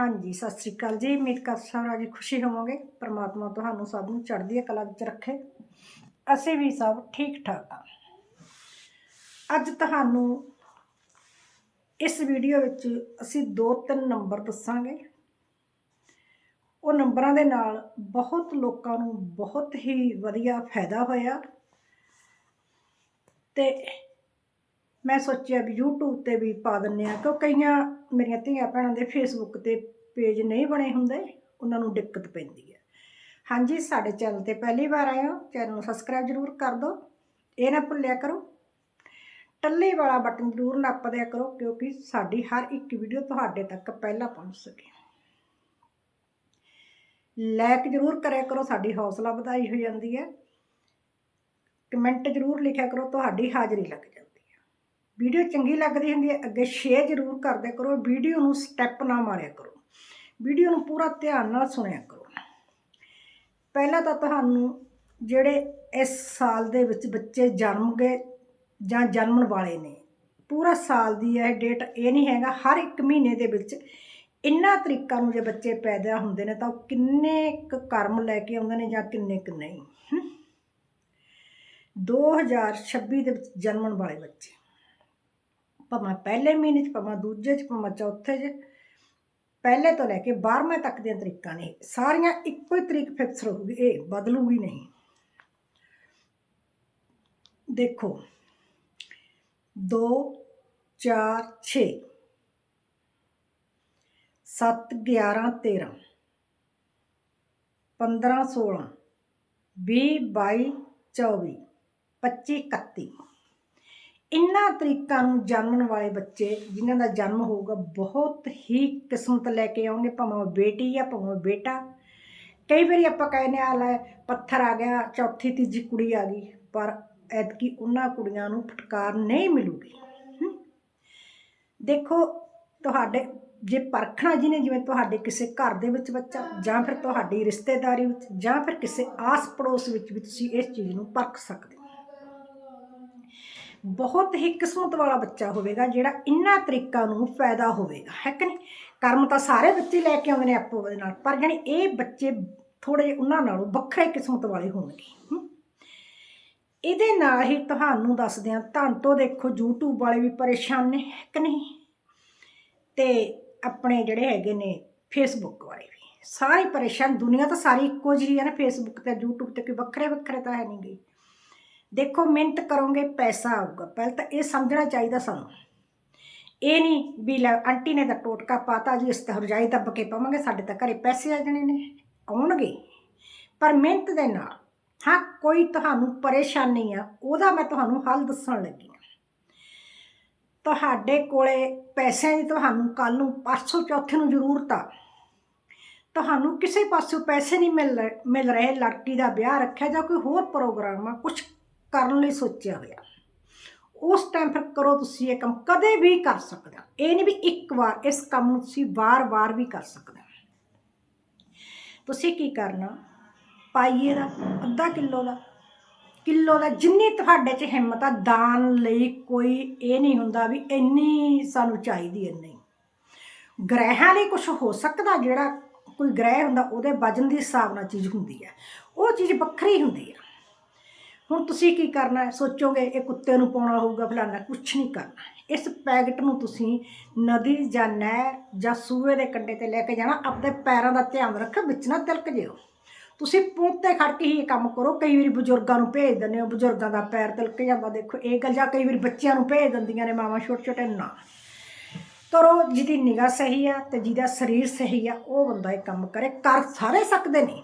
ਹਾਂਜੀ, ਸਤਿ ਸ੍ਰੀ ਅਕਾਲ ਜੀ। ਉਮੀਦ ਕਰ ਸਾਰਾ ਜੀ ਖੁਸ਼ੀ ਹੋਵੋਗੇ। ਪ੍ਰਮਾਤਮਾ ਤੁਹਾਨੂੰ ਸਭ ਨੂੰ ਚੜ੍ਹਦੀ ਕਲਾ ਵਿੱਚ ਰੱਖੇ। ਅਸੀਂ ਵੀ ਸਭ ਠੀਕ ਠਾਕ ਹਾਂ। ਅੱਜ ਤੁਹਾਨੂੰ ਇਸ ਵੀਡੀਓ ਵਿੱਚ ਅਸੀਂ ਦੋ ਤਿੰਨ ਨੰਬਰ ਦੱਸਾਂਗੇ। ਉਹ ਨੰਬਰਾਂ ਦੇ ਨਾਲ ਬਹੁਤ ਲੋਕਾਂ ਨੂੰ ਬਹੁਤ ਹੀ ਵਧੀਆ ਫਾਇਦਾ ਹੋਇਆ। ਤੇ ਮੈਂ ਸੋਚਿਆ ਵੀ YouTube ਤੇ ਵੀ ਪਾ ਦਿੰਨੇ ਆ ਕਿਉਂ ਕਈਆਂ ਮੇਰੀਆਂ ਧੀਆਂ ਭੈਣਾਂ ਦੇ Facebook ਤੇ ਪੇਜ ਨਹੀਂ ਬਣੇ ਹੁੰਦੇ, ਉਹਨਾਂ ਨੂੰ ਦਿੱਕਤ ਪੈਂਦੀ ਹੈ। ਹਾਂਜੀ, ਸਾਡੇ ਚੈਨਲ ਤੇ ਪਹਿਲੀ ਵਾਰ ਆਏ ਹੋ ਚੈਨਲ ਨੂੰ ਸਬਸਕ੍ਰਾਈਬ ਜ਼ਰੂਰ ਕਰ ਦਿਓ, ਇਹ ਨਾ ਭੁੱਲਿਆ ਕਰੋ। ਟੱਲੇ ਵਾਲਾ ਬਟਨ ਜ਼ਰੂਰ ਨੱਪ ਦਿਆ ਕਰੋ, ਕਿਉਂਕਿ ਸਾਡੀ ਹਰ ਇੱਕ ਵੀਡੀਓ ਤੁਹਾਡੇ ਤੱਕ ਪਹਿਲਾਂ ਪਹੁੰਚ ਸਕੇ। ਲਾਈਕ ਜ਼ਰੂਰ ਕਰਿਆ ਕਰੋ, ਸਾਡੀ ਹੌਸਲਾ ਵਧਾਈ ਹੋ ਜਾਂਦੀ ਹੈ। ਕਮੈਂਟ ਜ਼ਰੂਰ ਲਿਖਿਆ ਕਰੋ, ਤੁਹਾਡੀ ਹਾਜ਼ਰੀ ਲੱਗ ਜਾਂਦੀ ਵੀਡੀਓ ਚੰਗੀ ਲੱਗਦੀ ਹੁੰਦੀ ਹੈ, ਅੱਗੇ ਸ਼ੇਅਰ ਜ਼ਰੂਰ ਕਰਦਿਆ ਕਰੋ, ਵੀਡੀਓ ਨੂੰ ਸਟੈਪ ਨਾ ਮਾਰਿਆ ਕਰੋ। ਵੀਡੀਓ ਨੂੰ ਪੂਰਾ ਧਿਆਨ ਨਾਲ ਸੁਣਿਆ ਕਰੋ। ਪਹਿਲਾਂ ਤਾਂ ਤੁਹਾਨੂੰ ਜਿਹੜੇ ਇਸ ਸਾਲ ਦੇ ਵਿੱਚ ਬੱਚੇ ਜਨਮ ਗਏ ਜਾਂ ਜਨਮਣ ਵਾਲੇ ਨੇ, ਪੂਰਾ ਸਾਲ ਦੀ ਇਹ ਡੇਟ ਇਹ ਨਹੀਂ ਹੈਗਾ, ਹਰ ਇੱਕ ਮਹੀਨੇ ਦੇ ਵਿੱਚ ਇੰਨਾ ਤਰੀਕਾਂ ਨੂੰ ਜੇ ਬੱਚੇ ਪੈਦਾ ਹੁੰਦੇ ਨੇ ਤਾਂ ਉਹ ਕਿੰਨੇ ਕੁ ਕਰਮ ਲੈ ਕੇ ਆਉਂਦੇ ਨੇ ਜਾਂ ਕਿੰਨੇ ਕੁ ਨਹੀਂ। ਹਮ। 2026 ਦੇ ਵਿੱਚ ਜਨਮਣ ਵਾਲੇ ਬੱਚੇ। ਭਾਵੇਂ ਪਹਿਲੇ ਮਹੀਨੇ 'ਚ, ਭਾਵੇਂ ਦੂਜੇ 'ਚ, ਭਾਵੇਂ ਚੌਥੇ 'ਚ, ਪਹਿਲੇ ਤੋਂ ਲੈ ਕੇ 12ਵੇਂ ਤੱਕ ਦੀਆਂ ਤਰੀਕਾਂ ਨੇ। ਸਾਰੀਆਂ ਇੱਕੋ ਹੀ ਤਰੀਕ ਫਿਕਸ ਰਹੂਗੀ, ਇਹ ਬਦਲੂਗੀ ਨਹੀਂ। ਦੇਖੋ 2 4 6 7 11 13 15 16 20 22 24 25 31 ਇਨ੍ਹਾਂ ਤਰੀਕਾਂ ਨੂੰ ਜਾਣਨ ਵਾਲੇ ਬੱਚੇ ਜਿਨ੍ਹਾਂ ਦਾ ਜਨਮ ਹੋਊਗਾ ਬਹੁਤ ਹੀ ਕਿਸਮਤ ਲੈ ਕੇ ਆਉਣਗੇ, ਭਾਵੇਂ ਉਹ ਬੇਟੀ ਆ, ਭਾਵੇਂ ਉਹ ਬੇਟਾ। ਕਈ ਵਾਰੀ ਆਪਾਂ ਕਹਿੰਦੇ ਆ ਲੈ ਪੱਥਰ ਆ ਗਿਆ, ਚੌਥੀ, ਤੀਜੀ ਕੁੜੀ ਆ ਗਈ, ਪਰ ਐਤਕੀ ਉਹਨਾਂ ਕੁੜੀਆਂ ਨੂੰ ਫਟਕਾਰ ਨਹੀਂ ਮਿਲੂਗੀ। ਦੇਖੋ, ਤੁਹਾਡੇ ਜੇ ਪਰਖਣਾ ਜਿਹਨੇ, ਜਿਵੇਂ ਤੁਹਾਡੇ ਕਿਸੇ ਘਰ ਦੇ ਵਿੱਚ ਬੱਚਾ, ਜਾਂ ਫਿਰ ਤੁਹਾਡੀ ਰਿਸ਼ਤੇਦਾਰੀ ਵਿੱਚ, ਜਾਂ ਫਿਰ ਕਿਸੇ ਆਸ ਪੜੋਸ ਵਿੱਚ ਵੀ ਤੁਸੀਂ ਇਸ ਚੀਜ਼ ਨੂੰ ਪਰਖ ਸਕਦੇ ਬਹੁਤ ਹੀ ਕਿਸਮਤ ਵਾਲਾ ਬੱਚਾ ਹੋਵੇਗਾ, ਜਿਹੜਾ ਇਨ੍ਹਾਂ ਤਰੀਕਾਂ ਨੂੰ ਫਾਇਦਾ ਹੋਵੇਗਾ, ਹੈ ਕਿ ਨਹੀਂ? ਕਰਮ ਤਾਂ ਸਾਰੇ ਬੱਚੇ ਲੈ ਕੇ ਆਉਂਦੇ ਨੇ ਆਪੋ ਦੇ ਨਾਲ, ਪਰ ਜਾਣੀ ਇਹ ਬੱਚੇ ਥੋੜੇ ਜਿਹੇ ਉਹਨਾਂ ਨਾਲੋਂ ਵੱਖਰੇ ਕਿਸਮਤ ਵਾਲੇ ਹੋਣਗੇ ਇਹਦੇ ਨਾਲ ਹੀ ਤੁਹਾਨੂੰ ਦੱਸਦੇ ਹਾਂ, ਧੰਨ ਤੋਂ ਦੇਖੋ YouTube ਵਾਲੇ ਵੀ ਪਰੇਸ਼ਾਨ ਨੇ, ਹੈ ਕਿ ਨਹੀਂ? ਤੇ ਆਪਣੇ ਜਿਹੜੇ ਹੈਗੇ ਨੇ ਫੇਸਬੁੱਕ ਵਾਲੇ ਵੀ, ਸਾਰੇ ਪਰੇਸ਼ਾਨ, ਦੁਨੀਆ ਤਾਂ ਸਾਰੀ ਇੱਕੋ ਜਿਹੀ ਹੈ ਨਾ ਫੇਸਬੁੱਕ ਤੇ YouTube ਤੇ ਕੋਈ ਵੱਖਰੇ ਵੱਖਰੇ ਤਾਂ ਹੈ ਨਹੀਂ ਗੇ। ਦੇਖੋ, ਮਿਹਨਤ ਕਰੋਗੇ, ਪੈਸਾ ਆਊਗਾ। ਪਹਿਲਾਂ ਤਾਂ ਇਹ ਸਮਝਣਾ ਚਾਹੀਦਾ ਸਾਨੂੰ। ਇਹ ਨਹੀਂ ਵੀ ਲੈ, ਆਂਟੀ ਨੇ ਤਾਂ ਟੋਟਕਾ ਪਾਤਾ ਜੀ ਇਸ ਤਾਂ ਰਜਾਈ ਦੱਬ ਕੇ ਪਾਵਾਂਗੇ, ਸਾਡੇ ਤਾਂ ਘਰੇ ਪੈਸੇ ਆ ਜਾਣੇ ਨੇ। ਆਉਣਗੇ। ਪਰ ਮਿਹਨਤ ਦੇ ਨਾਲ, ਹਾਂ, ਕੋਈ ਤੁਹਾਨੂੰ ਪਰੇਸ਼ਾਨੀ ਆ, ਉਹਦਾ ਮੈਂ ਤੁਹਾਨੂੰ ਹੱਲ ਦੱਸਣ ਲੱਗੀ ਹਾਂ। ਤੁਹਾਡੇ ਕੋਲੇ ਪੈਸਿਆਂ ਦੀ ਤੁਹਾਨੂੰ ਕੱਲ ਨੂੰ ਪਰਸੋਂ ਚੌਥੇ ਨੂੰ ਜ਼ਰੂਰਤ ਆ। ਤੁਹਾਨੂੰ ਕਿਸੇ ਪਾਸੋਂ ਪੈਸੇ ਨਹੀਂ ਮਿਲ ਰਹੇ ਮਿਲ ਰਹੇ, ਲੜਕੀ ਦਾ ਵਿਆਹ ਰੱਖਿਆ ਜਾਂ ਕੋਈ ਹੋਰ ਪ੍ਰੋਗਰਾਮ ਆ ਕੁਝ ਕਰਨ ਲਈ ਸੋਚਿਆ ਹੋਇਆ। ਉਸ ਟਾਈਮ ਫਿਰ ਕਰੋ ਤੁਸੀਂ ਇਹ ਕੰਮ, ਕਦੇ ਵੀ ਕਰ ਸਕਦੇ। ਹੋ ਇਹ ਨਹੀਂ ਵੀ ਇੱਕ ਵਾਰ, ਇਸ ਕੰਮ ਨੂੰ ਤੁਸੀਂ ਵਾਰ-ਵਾਰ ਵੀ ਕਰ ਸਕਦੇ। ਹੋ ਤੁਸੀਂ ਕੀ ਕਰਨਾ? ਪਾਈਏ ਦਾ, ਅੱਧਾ ਕਿਲੋ ਦਾ। ਕਿਲੋ ਦਾ ਜਿੰਨੀ ਤੁਹਾਡੇ 'ਚ ਹਿੰਮਤ ਆ, ਦਾਨ ਲਈ ਕੋਈ ਇਹ ਨਹੀਂ ਹੁੰਦਾ ਵੀ ਇੰਨੀ ਸਾਨੂੰ ਚਾਹੀਦੀ ਹੈ, ਨਹੀਂ। ਗ੍ਰਹਿਆਂ ਲਈ ਕੁਝ ਹੋ ਸਕਦਾ ਜਿਹੜਾ ਕੋਈ ਗ੍ਰਹਿ ਹੁੰਦਾ, ਉਹਦੇ ਵਜਨ ਦੇ ਹਿਸਾਬ ਨਾਲ ਚੀਜ਼ ਹੁੰਦੀ ਹੈ। ਉਹ ਚੀਜ਼ ਵੱਖਰੀ ਹੁੰਦੀ ਹੈ। ਹੁਣ ਤੁਸੀਂ ਕੀ ਕਰਨਾ ਹੈ? ਸੋਚੋਗੇ, ਇਹ ਕੁੱਤੇ ਨੂੰ ਪਾਉਣਾ ਹੋਊਗਾ ਫਲਾਣਾ ਕੁਛ ਨਹੀਂ ਕਰਨਾ। ਇਸ ਪੈਕਟ ਨੂੰ ਤੁਸੀਂ ਨਦੀ ਜਾਂ ਨਹਿਰ ਜਾਂ ਸੂਏ ਦੇ ਕੰਢੇ ਤੇ ਲੈ ਕੇ ਜਾਣਾ। ਆਪਣੇ ਪੈਰਾਂ ਦਾ ਧਿਆਨ ਰੱਖੋ ਵਿੱਚ ਨਾ ਤਿਲਕ ਜਿਓ। ਤੁਸੀਂ ਪੁਲ ਤੇ ਖੜ ਕੇ ਹੀ ਇਹ ਕੰਮ ਕਰੋ। ਕਈ ਵਾਰੀ ਬਜ਼ੁਰਗਾਂ ਨੂੰ ਭੇਜ ਦਿੰਦੇ ਹੋ, ਬਜ਼ੁਰਗਾਂ ਦਾ ਪੈਰ ਤਿਲਕ ਜਾਂਦਾ। ਦੇਖੋ, ਇਹ ਗੱਲ ਜਾਂ ਕਈ ਵਾਰੀ ਬੱਚਿਆਂ ਨੂੰ ਭੇਜ ਦਿੰਦੀਆਂ ਨੇ, ਮਾਵਾਂ ਛੋਟੇ ਛੋਟੇ ਨਾ। ਕਰੋ, ਜਿਹਦੀ ਨਿਗਾਹ ਸਹੀ ਆ ਤੇ ਜਿਹਦਾ ਸਰੀਰ ਸਹੀ ਆ, ਉਹ ਬੰਦਾ ਇਹ ਕੰਮ ਕਰੇ। ਕਰ ਸਾਰੇ ਸਕਦੇ ਨੇ।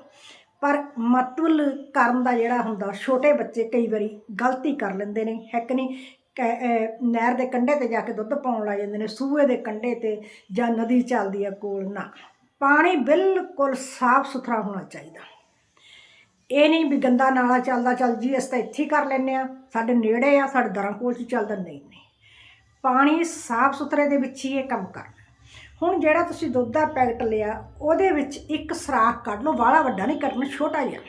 ਪਰ ਮਤਵਲ ਕਰਨ ਦਾ ਜਿਹੜਾ ਹੁੰਦਾ, ਛੋਟੇ ਬੱਚੇ ਕਈ ਵਾਰੀ ਗਲਤੀ ਕਰ ਲੈਂਦੇ ਨੇ, ਹੈ ਕਿ ਨਹੀਂ? ਕੈ- ਨਹਿਰ ਦੇ ਕੰਢੇ ਤੇ ਜਾ ਕੇ ਦੁੱਧ ਪਾਉਣ ਲੱਗ ਜਾਂਦੇ ਨੇ, ਸੂਏ ਦੇ ਕੰਢੇ ਤੇ ਜਾਂ ਨਦੀ ਚੱਲਦੀ ਆ ਕੋਲ ਨਾ। ਪਾਣੀ ਬਿਲਕੁਲ ਸਾਫ਼ ਸੁਥਰਾ ਹੋਣਾ ਚਾਹੀਦਾ। ਇਹ ਨਹੀਂ ਵੀ ਗੰਦਾ ਨਾਲਾ ਚੱਲਦਾ, ਚੱਲ ਜੀ, ਅਸੀਂ ਤਾਂ ਇੱਥੇ ਹੀ ਕਰ ਲੈਂਦੇ ਆ ਸਾਡੇ ਨੇੜੇ ਆ, ਸਾਡੇ ਦਰਾਂ ਕੋਲ ਚ ਚੱਲਦਾ, ਨਹੀਂ ਨਹੀਂ। ਪਾਣੀ ਸਾਫ਼ ਸੁਥਰੇ ਦੇ ਵਿੱਚ ਹੀ ਇਹ ਕੰਮ ਕਰਨਾ ਹੁਣ ਜਿਹੜਾ ਤੁਸੀਂ ਦੁੱਧ ਦਾ ਪੈਕਟ ਲਿਆ, ਉਹਦੇ ਵਿੱਚ ਇੱਕ ਸਰਾਖ ਕੱਢ ਲਓ, ਵਾਲਾ ਵੱਡਾ ਨਹੀਂ ਕੱਢਣਾ ਛੋਟਾ ਜਿਹਾ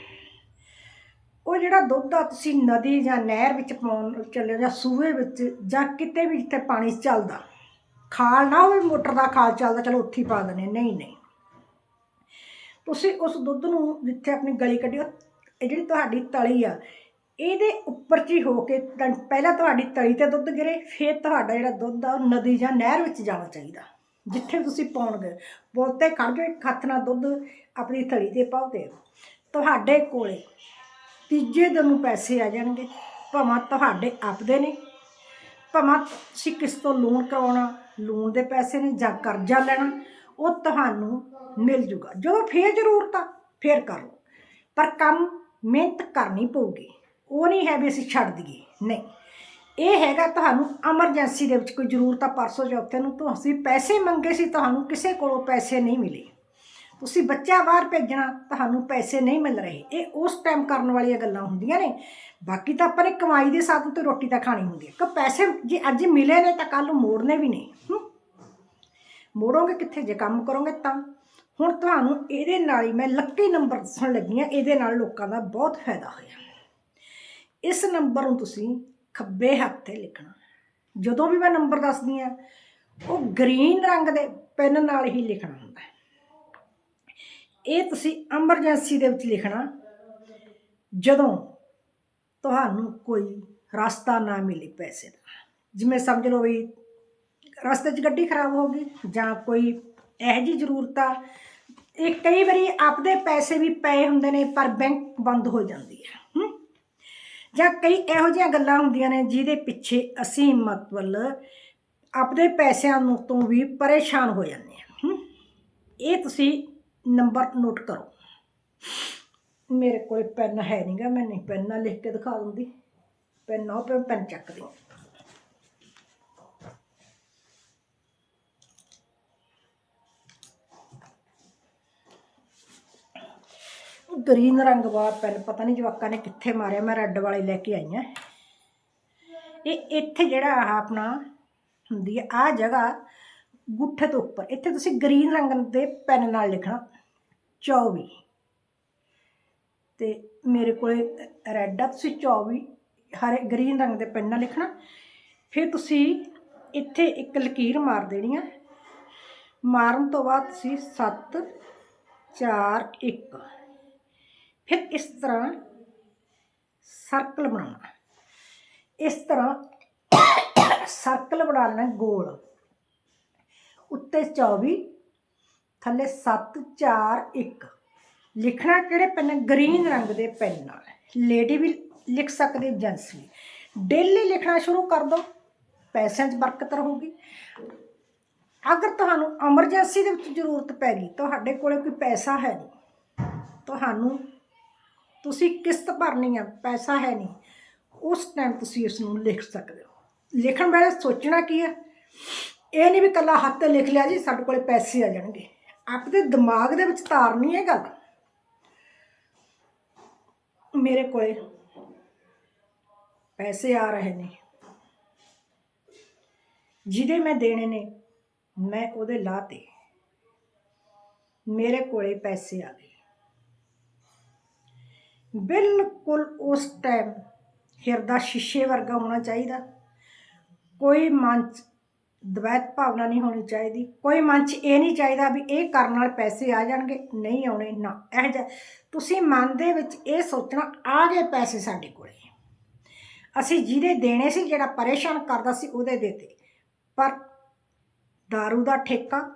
ਉਹ ਜਿਹੜਾ ਦੁੱਧ ਆ ਤੁਸੀਂ ਨਦੀ ਜਾਂ ਨਹਿਰ ਵਿੱਚ ਪਾਉਣ ਚੱਲੇ ਜਾਂ ਸੂਏ ਵਿੱਚ ਜਾਂ ਕਿਤੇ ਵੀ ਜਿੱਥੇ ਪਾਣੀ ਚੱਲਦਾ, ਖਾਲ ਨਾ ਹੋਵੇ, ਮੋਟਰ ਦਾ ਖਾਲ ਚੱਲਦਾ, ਚਲੋ ਉੱਥੇ ਹੀ ਪਾ ਦਨੇ ਨਹੀਂ ਨਹੀਂ। ਤੁਸੀਂ ਉਸ ਦੁੱਧ ਨੂੰ ਜਿੱਥੇ ਆਪਣੀ ਗਲੀ ਕੱਢੀ, ਉਹ- ਇਹ ਜਿਹੜੀ ਤੁਹਾਡੀ ਤਲੀ ਆ, ਇਹਦੇ ਉੱਪਰ 'ਚ ਹੀ ਹੋ ਕੇ ਪਹਿਲਾਂ ਤੁਹਾਡੀ ਤਲੀ ਤੇ ਦੁੱਧ ਗਿਰੇ, ਫਿਰ ਤੁਹਾਡਾ ਜਿਹੜਾ ਦੁੱਧ ਆ, ਉਹ ਨਦੀ ਜਾਂ ਨਹਿਰ ਵਿੱਚ ਜਾਣਾ ਚਾਹੀਦਾ। ਜਿੱਥੇ ਤੁਸੀਂ ਪਾਉਣਗੇ। ਬੋਲਤੇ ਖੜ ਜਾਓ ਹੱਥ ਨਾਲ ਦੁੱਧ ਆਪਣੀ ਥਲੀ ਤੇ ਪਾਓ ਤੇ ਤੁਹਾਡੇ ਕੋਲੇ ਤੀਜੇ ਦਿਨ ਨੂੰ ਪੈਸੇ ਆ ਜਾਣਗੇ। ਭਾਵੇਂ ਤੁਹਾਡੇ ਆਪਦੇ ਨੇ, ਭਾਵੇਂ ਤੁਸੀਂ ਕਿਸ ਤੋਂ ਲੋਨ ਕਰਵਾਉਣਾ ਲੋਨ ਦੇ ਪੈਸੇ ਨੇ ਜਾਂ ਕਰਜ਼ਾ ਲੈਣਾ, ਉਹ ਤੁਹਾਨੂੰ ਮਿਲ ਜੂਗਾ। ਜਦੋਂ ਫੇਰ ਜ਼ਰੂਰਤ ਆ, ਫੇਰ ਕਰੋ ਪਰ ਕੰਮ ਮਿਹਨਤ ਕਰਨੀ ਪਊਗੀ। ਉਹ ਨਹੀਂ ਹੈ ਵੀ ਅਸੀਂ ਛੱਡ ਦਈਏ। ਨਹੀਂ। ਇਹ ਹੈਗਾ ਤੁਹਾਨੂੰ ਐਮਰਜੈਂਸੀ ਦੇ ਵਿੱਚ ਕੋਈ ਜ਼ਰੂਰਤ ਆ, ਪਰਸੋਂ ਚੌਥੇ ਨੂੰ ਤੁਸੀਂ ਪੈਸੇ ਮੰਗੇ ਸੀ, ਤੁਹਾਨੂੰ ਕਿਸੇ ਕੋਲੋਂ ਪੈਸੇ ਨਹੀਂ ਮਿਲੇ। ਤੁਸੀਂ ਬੱਚਾ ਬਾਹਰ ਭੇਜਣਾ, ਤੁਹਾਨੂੰ ਪੈਸੇ ਨਹੀਂ ਮਿਲ ਰਹੇ। ਇਹ ਉਸ ਟਾਈਮ ਕਰਨ ਵਾਲੀਆਂ ਗੱਲਾਂ ਹੁੰਦੀਆਂ ਨੇ। ਬਾਕੀ ਤਾਂ ਆਪਾਂ ਨੇ ਕਮਾਈ ਦੇ ਸਾਧਨ ਤੋਂ ਰੋਟੀ ਤਾਂ ਖਾਣੀ ਹੁੰਦੀ ਹੈ। ਕਿ ਪੈਸੇ ਜੇ ਅੱਜ ਮਿਲੇ ਨੇ, ਤਾਂ ਕੱਲ ਨੂੰ ਮੋੜਨੇ ਵੀ ਨੇ ਮੋੜੋਗੇ ਕਿੱਥੇ? ਜੇ ਕੰਮ ਕਰੋਗੇ ਤਾਂ। ਹੁਣ ਤੁਹਾਨੂੰ ਇਹਦੇ ਨਾਲ ਹੀ ਮੈਂ ਲੱਕੀ ਨੰਬਰ ਦੱਸਣ ਲੱਗੀ ਹਾਂ, ਇਹਦੇ ਨਾਲ ਲੋਕਾਂ ਦਾ ਬਹੁਤ ਫਾਇਦਾ ਹੋਇਆ। ਇਸ ਨੰਬਰ ਨੂੰ ਤੁਸੀਂ ਖੱਬੇ ਹੱਥ ਤੇ ਲਿਖਣਾ। ਜਦੋਂ ਵੀ ਮੈਂ ਨੰਬਰ ਦੱਸਦੀ ਆ ਉਹ ਗ੍ਰੀਨ ਰੰਗ ਦੇ ਪੈਨ ਨਾਲ ਹੀ ਲਿਖਣਾ ਹੁੰਦਾ ਹੈ। ਇਹ ਤੁਸੀਂ ਐਮਰਜੈਂਸੀ ਦੇ ਵਿੱਚ ਲਿਖਣਾ, ਜਦੋਂ ਤੁਹਾਨੂੰ ਕੋਈ ਰਸਤਾ ਨਾ ਮਿਲੇ ਪੈਸੇ ਦਾ। ਜਿਵੇਂ ਸਮਝ ਲਓ ਵੀ ਰਸਤੇ 'ਚ ਗੱਡੀ ਖਰਾਬ ਹੋ ਗਈ ਜਾਂ ਕੋਈ ਇਹੋ ਜਿਹੀ ਜ਼ਰੂਰਤ ਆ, ਇਹ ਕਈ ਵਾਰੀ ਆਪਦੇ ਪੈਸੇ ਵੀ ਪਏ ਹੁੰਦੇ ਨੇ ਪਰ ਬੈਂਕ ਬੰਦ ਹੋ ਜਾਂਦੀ ਹੈ। ਜਾਂ ਕਈ ਇਹੋ ਜਿਹੀਆਂ ਗੱਲਾਂ ਹੁੰਦੀਆਂ ਨੇ ਜਿਹਦੇ ਪਿੱਛੇ ਅਸੀਂ ਮਤਲਬ ਆਪਣੇ ਪੈਸਿਆਂ ਨੂੰ ਤੋਂ ਵੀ ਪਰੇਸ਼ਾਨ ਹੋ ਜਾਂਦੇ ਹਾਂ ਇਹ ਤੁਸੀਂ ਨੰਬਰ ਨੋਟ ਕਰੋ। ਮੇਰੇ ਕੋਲ ਪੈਨ ਹੈ ਨਹੀਂਗਾ ਮੈਂ ਨਹੀਂ ਪੈਨ ਨਾਲ ਲਿਖ ਕੇ ਦਿਖਾ ਦਿੰਦੀ। ਪੈਨ ਉਹ ਪੈਨ ਪੈਨ ਚੱਕਦੀ ਗ੍ਰੀਨ ਰੰਗ ਵਾਲਾ ਪੈਨ ਪਤਾ ਨਹੀਂ ਜਵਾਕਾਂ ਨੇ ਕਿੱਥੇ ਮਾਰਿਆ, ਮੈਂ ਰੈੱਡ ਵਾਲੇ ਲੈ ਕੇ ਆਈ ਹਾਂ ਇਹ ਇੱਥੇ ਜਿਹੜਾ ਆਹ ਆਪਣਾ ਹੁੰਦੀ ਹੈ ਆ ਜਗ੍ਹਾ ਗੁੱਠੇ ਤੋਂ ਉੱਪਰ, ਇੱਥੇ ਤੁਸੀਂ ਗ੍ਰੀਨ ਰੰਗ ਦੇ ਪੈਨ ਨਾਲ ਲਿਖਣਾ 24 ਤੇ ਮੇਰੇ ਕੋਲੇ ਰੈੱਡ ਆ, ਤੁਸੀਂ 24 ਹਰੇ ਗ੍ਰੀਨ ਰੰਗ ਦੇ ਪੈਨ ਨਾਲ ਲਿਖਣਾ। ਫਿਰ ਤੁਸੀਂ ਇੱਥੇ ਇੱਕ ਲਕੀਰ ਮਾਰ ਦੇਣੀ ਆ। ਮਾਰਨ ਤੋਂ ਬਾਅਦ ਤੁਸੀਂ 7 4 1 ਫਿਰ ਇਸ ਤਰ੍ਹਾਂ ਸਰਕਲ ਬਣਾਉਣਾ। ਇਸ ਤਰ੍ਹਾਂ ਸਰਕਲ ਬਣਾ ਲੈਣਾ ਗੋਲ। ਉੱਤੇ 24 ਥੱਲੇ 7 4 1 ਲਿਖਣਾ ਕਿਹੜੇ ਪੈਨ? ਗ੍ਰੀਨ ਰੰਗ ਦੇ ਪੈਨ ਨਾਲ। ਲੇਡੀ ਵੀ ਲਿਖ ਸਕਦੇ ਜੈਂਟਸ ਵੀ। ਡੇਲੀ ਲਿਖਣਾ ਸ਼ੁਰੂ ਕਰ ਦਿਓ ਪੈਸਿਆਂ 'ਚ ਬਰਕਤ ਰਹੂਗੀ ਅਗਰ ਤੁਹਾਨੂੰ ਐਮਰਜੈਂਸੀ ਦੇ ਵਿੱਚ ਜ਼ਰੂਰਤ ਪੈ ਗਈ, ਤੁਹਾਡੇ ਕੋਲੇ ਕੋਈ ਪੈਸਾ ਹੈ ਨਹੀਂ, ਤੁਹਾਨੂੰ ਤੁਸੀਂ ਕਿਸ਼ਤ ਭਰਨੀ ਹੈ ਪੈਸਾ ਹੈ ਨਹੀਂ। ਉਸ ਟਾਈਮ ਤੁਸੀਂ ਇਸ ਨੂੰ ਲਿਖ ਸਕਦੇ ਹੋ। ਲਿਖਣ ਵੇਲੇ ਸੋਚਣਾ ਕੀ ਹੈ ਇਹ ਨਹੀਂ ਵੀ ਕੱਲਾ ਹੱਥ ਤੇ ਲਿਖ ਲਿਆ ਜੀ, ਸਾਡੇ ਕੋਲੇ ਪੈਸੇ ਆ ਜਾਣਗੇ। ਆਪਣੇ ਦਿਮਾਗ ਦੇ ਵਿੱਚ ਤਾਰਨੀ ਹੈ ਗੱਲ। ਮੇਰੇ ਕੋਲੇ ਪੈਸੇ ਆ ਰਹੇ ਨੇ। ਜਿਹਦੇ ਮੈਂ ਦੇਣੇ ਨੇ, ਮੈਂ ਉਹਦੇ ਲਾਤੇ ਮੇਰੇ ਕੋਲੇ ਪੈਸੇ ਆ ਗਏ। ਬਿਲਕੁਲ ਉਸ ਟਾਈਮ ਹਿਰਦਾ ਸ਼ੀਸ਼ੇ ਵਰਗਾ ਹੋਣਾ ਚਾਹੀਦਾ। ਕੋਈ ਮਨ 'ਚ ਦਵੈਤ ਭਾਵਨਾ ਨਹੀਂ ਹੋਣੀ ਚਾਹੀਦੀ। ਕੋਈ ਮਨ 'ਚ ਇਹ ਨਹੀਂ ਚਾਹੀਦਾ ਵੀ ਇਹ ਕਰਨ ਨਾਲ ਪੈਸੇ ਆ ਜਾਣਗੇ, ਨਹੀਂ ਆਉਣੇ, ਨਾ। ਇਹ ਜਿਹਾ। ਤੁਸੀਂ ਮਨ ਦੇ ਵਿੱਚ ਇਹ ਸੋਚਣਾ, ਆ ਗਏ ਪੈਸੇ ਸਾਡੇ ਕੋਲੇ। ਅਸੀਂ ਜਿਹਦੇ ਦੇਣੇ ਸੀ, ਜਿਹੜਾ ਪਰੇਸ਼ਾਨ ਕਰਦਾ ਸੀ, ਉਹਦੇ ਦੇਤੇ। ਪਰ दारू ਦਾ ਠੇਕਾ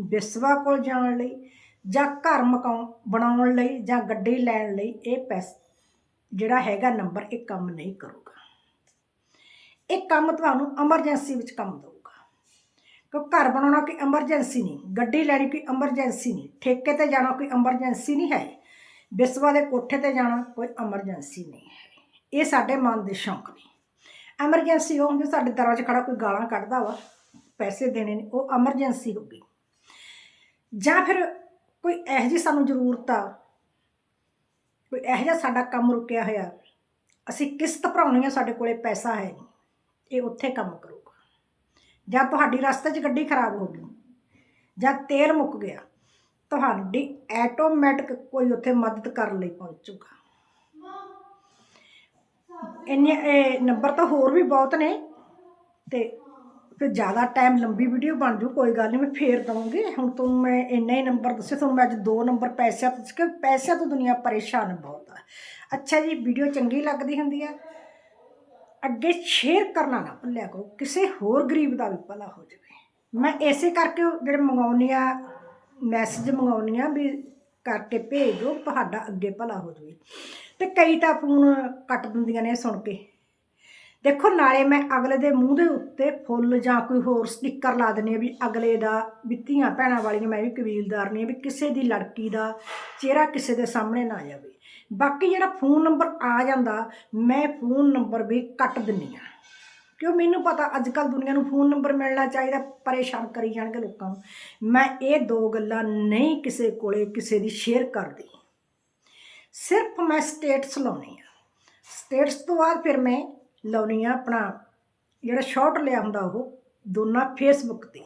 ਬਿਸਵਾ ਕੋਲ ਜਾਣ ਲਈ ਜਾਂ ਘਰ ਮਕਾਉ, ਬਣਾਉਣ ਲਈ ਜਾਂ ਗੱਡੀ ਲੈਣ ਲਈ ਇਹ ਪੈਸ, ਜਿਹੜਾ ਹੈਗਾ ਨੰਬਰ ਇਹ ਕੰਮ ਨਹੀਂ ਕਰੂਗਾ। ਇਹ ਕੰਮ ਤੁਹਾਨੂੰ ਐਮਰਜੈਂਸੀ ਵਿੱਚ ਕੰਮ ਦੇਊਗਾ। ਕਿਉਂ ਘਰ ਬਣਾਉਣਾ ਕੋਈ ਐਮਰਜੈਂਸੀ ਨਹੀਂ, ਗੱਡੀ ਲੈਣੀ ਕੋਈ ਐਮਰਜੈਂਸੀ ਨਹੀਂ, ਠੇਕੇ ਤੇ ਜਾਣਾ ਕੋਈ ਐਮਰਜੈਂਸੀ ਨਹੀਂ ਹੈ। ਬਿਸਵਾ ਦੇ ਕੋਠੇ ਤੇ ਜਾਣਾ ਕੋਈ ਐਮਰਜੈਂਸੀ ਨਹੀਂ ਹੈ। ਇਹ ਸਾਡੇ ਮਨ ਦੇ ਸ਼ੌਂਕ ਨੇ। ਐਮਰਜੈਂਸੀ ਉਹ ਹੁੰਦੀ ਸਾਡੇ ਦਰਾਂ 'ਚ ਖੜਾ ਕੋਈ ਗਾਲਾਂ ਕੱਢਦਾ ਵਾ, ਪੈਸੇ ਦੇਣੇ ਨੇ, ਉਹ ਐਮਰਜੈਂਸੀ ਹੋ ਗਈ। ਜਾਂ ਫਿਰ ਕੋਈ ਇਹੋ ਜਿਹੀ ਸਾਨੂੰ ਜ਼ਰੂਰਤ ਆ? ਕੋਈ ਇਹੋ ਜਿਹਾ ਸਾਡਾ ਕੰਮ ਰੁਕਿਆ ਹੋਇਆ? ਅਸੀਂ ਕਿਸ਼ਤ ਭਰਾਉਣੀ ਆ ਸਾਡੇ ਕੋਲੇ, ਪੈਸਾ ਹੈ ਨਹੀਂ। ਇਹ ਉੱਥੇ ਕੰਮ ਕਰੂਗਾ। ਜਾਂ ਤੁਹਾਡੀ ਰਸਤੇ 'ਚ ਗੱਡੀ ਖਰਾਬ ਹੋ ਗਈ, ਜਾਂ ਤੇਲ ਮੁੱਕ ਗਿਆ, ਤੁਹਾਡੀ ਆਟੋਮੈਟਿਕ ਕੋਈ ਉੱਥੇ ਮਦਦ ਕਰਨ ਲਈ ਪਹੁੰਚੂਗਾ। ਇੰਨੇ ਇਹ ਨੰਬਰ ਤਾਂ ਹੋਰ ਵੀ ਬਹੁਤ ਨੇ ਤੇ ਫਿਰ ਜ਼ਿਆਦਾ ਟਾਈਮ ਲੰਬੀ ਵੀਡੀਓ ਬਣ ਜੂ, ਕੋਈ ਗੱਲ ਨਹੀਂ, ਮੈਂ ਫੇਰ ਦਵਾਂਗੀ ਹੁਣ ਤੁਹਾਨੂੰ ਮੈਂ ਇੰਨਾ ਹੀ ਨੰਬਰ ਦੱਸੇ, ਤੁਹਾਨੂੰ ਮੈਂ ਅੱਜ ਦੋ ਨੰਬਰ ਪੈਸਿਆਂ ਤੋਂ ਕਿ ਪੈਸਿਆਂ ਤੋਂ ਦੁਨੀਆ ਪਰੇਸ਼ਾਨ ਬਹੁਤ ਆ। ਅੱਛਾ ਜੀ ਵੀਡੀਓ ਚੰਗੀ ਲੱਗਦੀ ਹੁੰਦੀ ਆ? ਅੱਗੇ ਸ਼ੇਅਰ ਕਰਨਾ ਨਾ ਭੁੱਲਿਆ ਕਰੋ, ਕਿਸੇ ਹੋਰ ਗਰੀਬ ਦਾ ਵੀ ਭਲਾ ਹੋ ਜਾਵੇ। ਮੈਂ ਇਸੇ ਕਰਕੇ ਜਿਹੜੇ ਮੰਗਾਉਣੀ ਆ ਮੈਸੇਜ ਮੰਗਾਉਣੀ ਆ ਵੀ ਕਰਕੇ ਭੇਜ ਦਿਓ, ਤੁਹਾਡਾ ਅੱਗੇ ਭਲਾ ਹੋ ਜਾਵੇ। ਤੇ ਕਈ ਤਾਂ ਫੋਨ ਕੱਟ ਦਿੰਦੀਆਂ ਨੇ ਸੁਣ ਕੇ। ਦੇਖੋ, ਨਾਲੇ ਮੈਂ ਅਗਲੇ ਦੇ ਮੂੰਹ ਦੇ ਉੱਤੇ ਫੁੱਲ ਜਾਂ ਕੋਈ ਹੋਰ ਸਟicker ਲਾ ਦਿੰਦੀ ਆ ਵੀ ਅਗਲੇ ਦਾ ਵੀ ਧੀਆਂ ਭੈਣਾਂ ਵਾਲੀਆਂ ਮੈਂ ਵੀ ਕਬੀਲਦਾਰ ਨਹੀਂ ਆ ਵੀ ਕਿਸੇ ਦੀ ਲੜਕੀ ਦਾ ਚਿਹਰਾ ਕਿਸੇ ਦੇ ਸਾਹਮਣੇ ਨਾ ਜਾਵੇ। ਬਾਕੀ ਜਿਹੜਾ ਫੋਨ ਨੰਬਰ ਆ ਜਾਂਦਾ, ਮੈਂ ਫੋਨ ਨੰਬਰ ਵੀ ਕੱਟ ਦਿੰਨੀ ਆ ਕਿਉਂ? ਮੈਨੂੰ ਪਤਾ ਅੱਜ ਕੱਲ ਦੁਨੀਆ ਨੂੰ ਫੋਨ ਨੰਬਰ ਮਿਲਣਾ ਚਾਹੀਦਾ, ਪਰੇਸ਼ਾਨ ਕਰੀ ਜਾਣਗੇ ਲੋਕਾਂ ਨੂੰ। ਮੈਂ ਇਹ ਦੋ ਗੱਲਾਂ ਨਹੀਂ ਕਿਸੇ ਕੋਲੇ ਕਿਸੇ ਦੀ ਸ਼ੇਅਰ ਕਰਦੀ। ਸਿਰਫ ਮੈਂ ਸਟੇਟਸ ਲਾਉਣੀ ਆ ਸਟੇਟਸ ਤੋਂ ਬਾਅਦ ਫਿਰ ਮੈਂ ਲਾਉਣੀ ਆ ਆਪਣਾ ਜਿਹੜਾ ਸ਼ਾਰਟ ਲਿਆ ਹੁੰਦਾ ਉਹ, ਦੋਨਾਂ ਫੇਸਬੁੱਕ ਤੇ।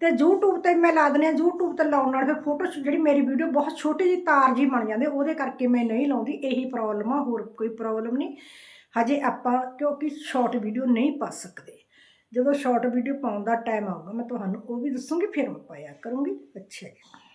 ਤੇ YouTube ਤੇ ਮੈਂ ਲਾ ਦਿੰਦੀ ਆ YouTube ਤੇ ਲਾਉਣ ਨਾਲ ਫਿਰ ਫੋਟੋ ਜਿਹੜੀ ਮੇਰੀ ਵੀਡੀਓ ਬਹੁਤ ਛੋਟੀ ਜਿਹੀ ਤਾਰ ਜੀ ਬਣ ਜਾਂਦੇ, ਉਹਦੇ ਕਰਕੇ ਮੈਂ ਨਹੀਂ ਲਾਉਂਦੀ, ਇਹੀ ਪ੍ਰੋਬਲਮ ਆ, ਹੋਰ ਕੋਈ ਪ੍ਰੋਬਲਮ ਨਹੀਂ। ਹਜੇ ਆਪਾਂ ਕਿਉਂਕਿ ਸ਼ਾਰਟ ਵੀਡੀਓ ਨਹੀਂ ਪਾ ਸਕਦੇ। ਜਦੋਂ ਸ਼ਾਰਟ ਵੀਡੀਓ ਪਾਉਣ ਦਾ ਟਾਈਮ ਆਊਗਾ, ਮੈਂ ਤੁਹਾਨੂੰ ਉਹ ਵੀ ਦੱਸੂਗੀ, ਫਿਰ ਮੈਂ ਪਾਇਆ ਕਰੂੰਗੀ। ਅੱਛਾ ਜੀ।